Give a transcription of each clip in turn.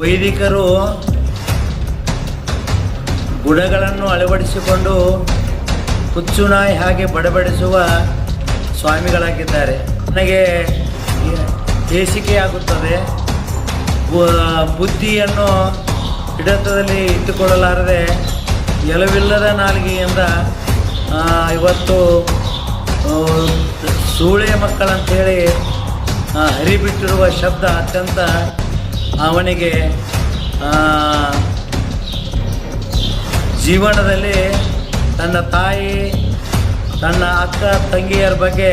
ವೈದಿಕರು ಗುಣಗಳನ್ನು ಅಳವಡಿಸಿಕೊಂಡು ಹುಚ್ಚುನಾಯಿ ಹಾಗೆ ಬಡಬಡಿಸುವ ಸ್ವಾಮಿಗಳಾಗಿದ್ದಾರೆ. ನನಗೆ ಬೇಸಿಕೆಯಾಗುತ್ತದೆ ಬುದ್ಧಿಯನ್ನು ಹಿಡಿತದಲ್ಲಿ ಇಟ್ಟುಕೊಳ್ಳಲಾರದೆ ಎಲವಿಲ್ಲದ ನಾಲಿಗೆಯಿಂದ ಇವತ್ತು ಸೂಳೆ ಮಕ್ಕಳಂತೇಳಿ ಹರಿಬಿಟ್ಟಿರುವ ಶಬ್ದ ಅತ್ಯಂತ ಅವನಿಗೆ ಜೀವನದಲ್ಲಿ ತನ್ನ ತಾಯಿ, ತನ್ನ ಅಕ್ಕ, ತಂಗಿಯರ ಬಗ್ಗೆ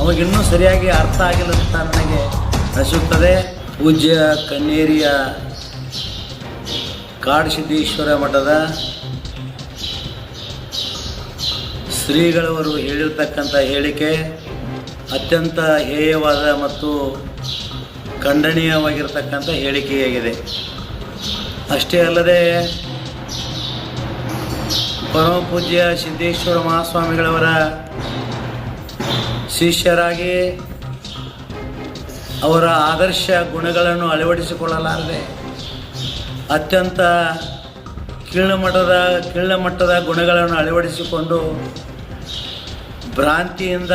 ಅವಾಗಿನ್ನೂ ಸರಿಯಾಗಿ ಅರ್ಥ ಆಗಿಲ್ಲ ಅಂತ ನನಗೆ ಅನಿಸುತ್ತದೆ. ಪೂಜ್ಯ ಕನ್ನೇರಿಯ ಕಾಡಸಿದ್ದೇಶ್ವರ ಮಠದ ಶ್ರೀಗಳವರು ಹೇಳಿರ್ತಕ್ಕಂಥ ಹೇಳಿಕೆ ಅತ್ಯಂತ ಹೇಯವಾದ ಮತ್ತು ಖಂಡನೀಯವಾಗಿರ್ತಕ್ಕಂಥ ಹೇಳಿಕೆಯಾಗಿದೆ. ಅಷ್ಟೇ ಅಲ್ಲದೆ, ಪರಮ ಪೂಜ್ಯ ಸಿದ್ದೇಶ್ವರ ಮಹಾಸ್ವಾಮಿಗಳವರ ಶಿಷ್ಯರಾಗಿ ಅವರ ಆದರ್ಶ ಗುಣಗಳನ್ನು ಅಳವಡಿಸಿಕೊಳ್ಳಲಾರದೆ, ಅತ್ಯಂತ ಕೀಳಮಟ್ಟದ ಕೀಳಮಟ್ಟದ ಗುಣಗಳನ್ನು ಅಳವಡಿಸಿಕೊಂಡು ಭ್ರಾಂತಿಯಿಂದ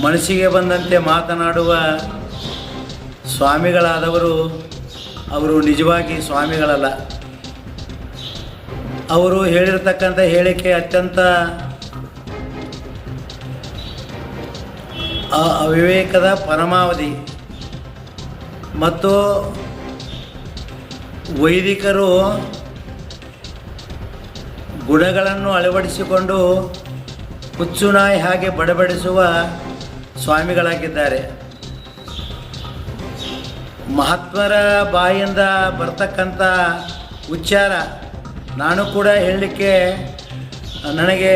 ಮನಸ್ಸಿಗೆ ಬಂದಂತೆ ಮಾತನಾಡುವ ಸ್ವಾಮಿಗಳಾದವರು, ಅವರು ನಿಜವಾಗಿ ಸ್ವಾಮಿಗಳಲ್ಲ. ಅವರು ಹೇಳಿರ್ತಕ್ಕಂಥ ಹೇಳಿಕೆ ಅತ್ಯಂತ ಅವಿವೇಕದ ಪರಮಾವಧಿ. ಮತ್ತು ವೈದಿಕರು ಗುಣಗಳನ್ನು ಅಳವಡಿಸಿಕೊಂಡು ಹುಚ್ಚುನಾಯಿ ಹಾಗೆ ಬಡಬಡಿಸುವ ಸ್ವಾಮಿಗಳಾಗಿದ್ದಾರೆ. ಮಹಾತ್ಮರ ಬಾಯಿಂದ ಬರ್ತಕ್ಕಂಥ ಉಚ್ಚಾರ ನಾನು ಕೂಡ ಹೇಳಲಿಕ್ಕೆ ನನಗೆ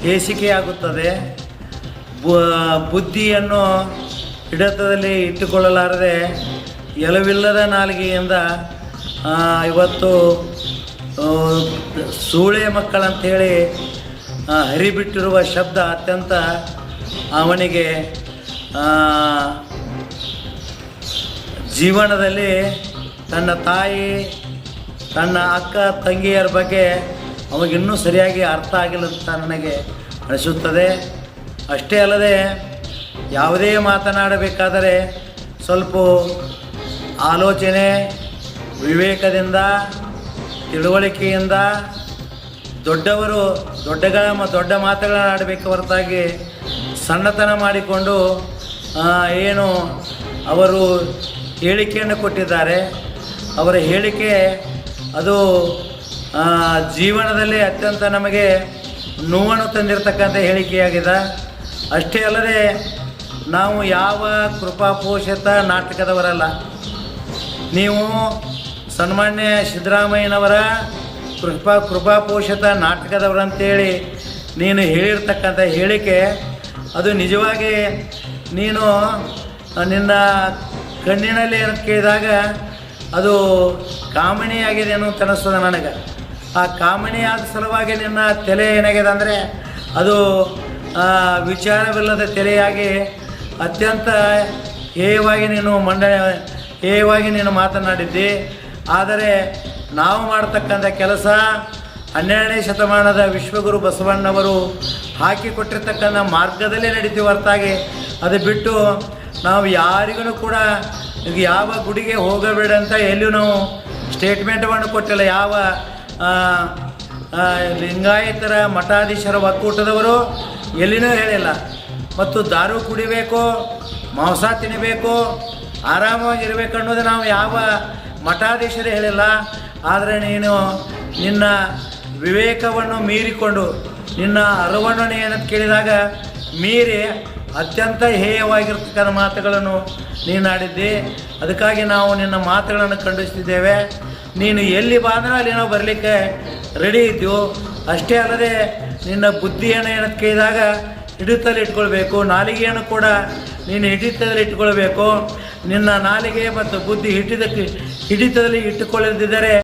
ಹೇಸಿಕೆಯಾಗುತ್ತದೆ. ಬುದ್ಧಿಯನ್ನು ಹಿಡಿತದಲ್ಲಿ ಇಟ್ಟುಕೊಳ್ಳಲಾರದೆ ಎಲವಿಲ್ಲದ ನಾಲಿಗೆಯಿಂದ ಇವತ್ತು ಸೂಳೆ ಮಕ್ಕಳಂತೇಳಿ ಆ, ಹರಿಬಿಟ್ಟಿರುವ ಶಬ್ದ ಅತ್ಯಂತ ಅವನಿಗೆ ಜೀವನದಲ್ಲಿ ತನ್ನ ತಾಯಿ, ತನ್ನ ಅಕ್ಕ, ತಂಗಿಯರ ಬಗ್ಗೆ ಅವಾಗಿನ್ನೂ ಸರಿಯಾಗಿ ಅರ್ಥ ಆಗಿಲ್ಲ ಅಂತ ನನಗೆ ಅನಿಸುತ್ತದೆ. ಅಷ್ಟೇ ಅಲ್ಲದೆ, ಯಾವುದೇ ಮಾತನಾಡಬೇಕಾದರೆ ಸ್ವಲ್ಪ ಆಲೋಚನೆ, ವಿವೇಕದಿಂದ, ತಿಳುವಳಿಕೆಯಿಂದ ದೊಡ್ಡವರು ದೊಡ್ಡಗಳ ದೊಡ್ಡ ಮಾತುಗಳನ್ನು ಆಡಬೇಕು ಹೊರತಾಗಿ ಸಣ್ಣತನ ಮಾಡಿಕೊಂಡು ಏನು ಅವರು ಹೇಳಿಕೆಯನ್ನು ಕೊಟ್ಟಿದ್ದಾರೆ. ಅವರ ಹೇಳಿಕೆ ಅದು ಜೀವನದಲ್ಲಿ ಅತ್ಯಂತ ನಮಗೆ ನೋವನ್ನು ತಂದಿರತಕ್ಕಂಥ ಹೇಳಿಕೆಯಾಗಿದೆ. ಅಷ್ಟೇ ಅಲ್ಲದೆ, ನಾವು ಯಾವ ಕೃಪಾಪೋಷಿತ ನಾಟಕದವರಲ್ಲ, ನೀವು ಸನ್ಮಾನ್ಯ ಸಿದ್ದರಾಮಯ್ಯನವರ ಕೃಪಾ, ಕೃಪಾಪೋಷಿತ ನಾಟಕದವರಂತೇಳಿ ನೀನು ಹೇಳಿರ್ತಕ್ಕಂಥ ಹೇಳಿಕೆ ಅದು ನಿಜವಾಗಿ ನೀನು ನಿನ್ನ ಕಣ್ಣಿನಲ್ಲಿ ಏನು ಕೇಳಿದಾಗ ಅದು ಕಾಮಣಿಯಾಗಿದೆ ಅನ್ನೋ ಅನಿಸ್ತದೆ ನನಗೆ. ಆ ಕಾಮಿಣಿಯಾದ ಸಲುವಾಗಿ ನಿನ್ನ ತಲೆ ಏನಾಗಿದೆ ಅಂದರೆ ಅದು ವಿಚಾರವಿಲ್ಲದ ತಲೆಯಾಗಿ ಅತ್ಯಂತ ಹೇಯವಾಗಿ ನೀನು ಮಂಡನೆ ಹೇಯವಾಗಿ ನೀನು ಮಾತನಾಡಿದ್ದಿ. ಆದರೆ ನಾವು ಮಾಡ್ತಕ್ಕಂಥ ಕೆಲಸ ಹನ್ನೆರಡನೇ ಶತಮಾನದ ವಿಶ್ವಗುರು ಬಸವಣ್ಣವರು ಹಾಕಿಕೊಟ್ಟಿರ್ತಕ್ಕಂಥ ಮಾರ್ಗದಲ್ಲೇ ನಡೀತೀವಿ ಹೊರತಾಗಿ ಅದು ಬಿಟ್ಟು ನಾವು ಯಾರಿಗೂ ಕೂಡ ಯಾವ ಗುಡಿಗೆ ಹೋಗಬೇಡ ಅಂತ ಎಲ್ಲಿಯೂ ನಾವು ಸ್ಟೇಟ್ಮೆಂಟ್ಗಳನ್ನು ಕೊಟ್ಟಿಲ್ಲ. ಯಾವ ಲಿಂಗಾಯತರ ಮಠಾಧೀಶರ ಒಕ್ಕೂಟದವರು ಎಲ್ಲಿನೂ ಹೇಳಿಲ್ಲ. ಮತ್ತು ದಾರು ಕುಡಿಬೇಕು, ಮಾಂಸ ತಿನ್ನಬೇಕು ಆರಾಮವಾಗಿರ್ಬೇಕು ಅನ್ನೋದು ನಾವು ಯಾವ ಮಠಾಧೀಶರು ಹೇಳಿಲ್ಲ. ಆದರೆ ನೀನು ನಿನ್ನ ವಿವೇಕವನ್ನು ಮೀರಿಕೊಂಡು ನಿನ್ನ ಅರಿವನ್ನು ಏನಂತ ಕೇಳಿದಾಗ ಮೀರಿ ಅತ್ಯಂತ ಹೇಯವಾಗಿರ್ತಕ್ಕಂಥ ಮಾತುಗಳನ್ನು ನೀನು ಆಡಿದ್ದಿ ಅದಕ್ಕಾಗಿ ನಾವು ನಿನ್ನ ಮಾತುಗಳನ್ನು ಖಂಡಿಸ್ತಿದ್ದೇವೆ. ನೀನು ಎಲ್ಲಿ ಬಾಂದ್ರೆ ಅಲ್ಲಿ ನಾವು ಬರಲಿಕ್ಕೆ ರೆಡಿ ಇದ್ದೆವು ಅಷ್ಟೇ ಅಲ್ಲದೆ ನಿನ್ನ ಬುದ್ಧಿಯನ್ನು ಏನಂತ ಕೇಳಿದಾಗ ಹಿಡಿತದಲ್ಲಿ ಇಟ್ಕೊಳ್ಬೇಕು. ನಾಲಿಗೆಯನ್ನು ಕೂಡ ನೀನು ಹಿಡಿತದಲ್ಲಿ ಇಟ್ಕೊಳ್ಬೇಕು. ನಿನ್ನ ನಾಲಿಗೆ ಮತ್ತು ಬುದ್ಧಿ ಹಿಡಿತಕ್ಕೆ ಹಿಡಿತದಲ್ಲಿ ಇಟ್ಟುಕೊಳ್ಳದಿದ್ದರೆ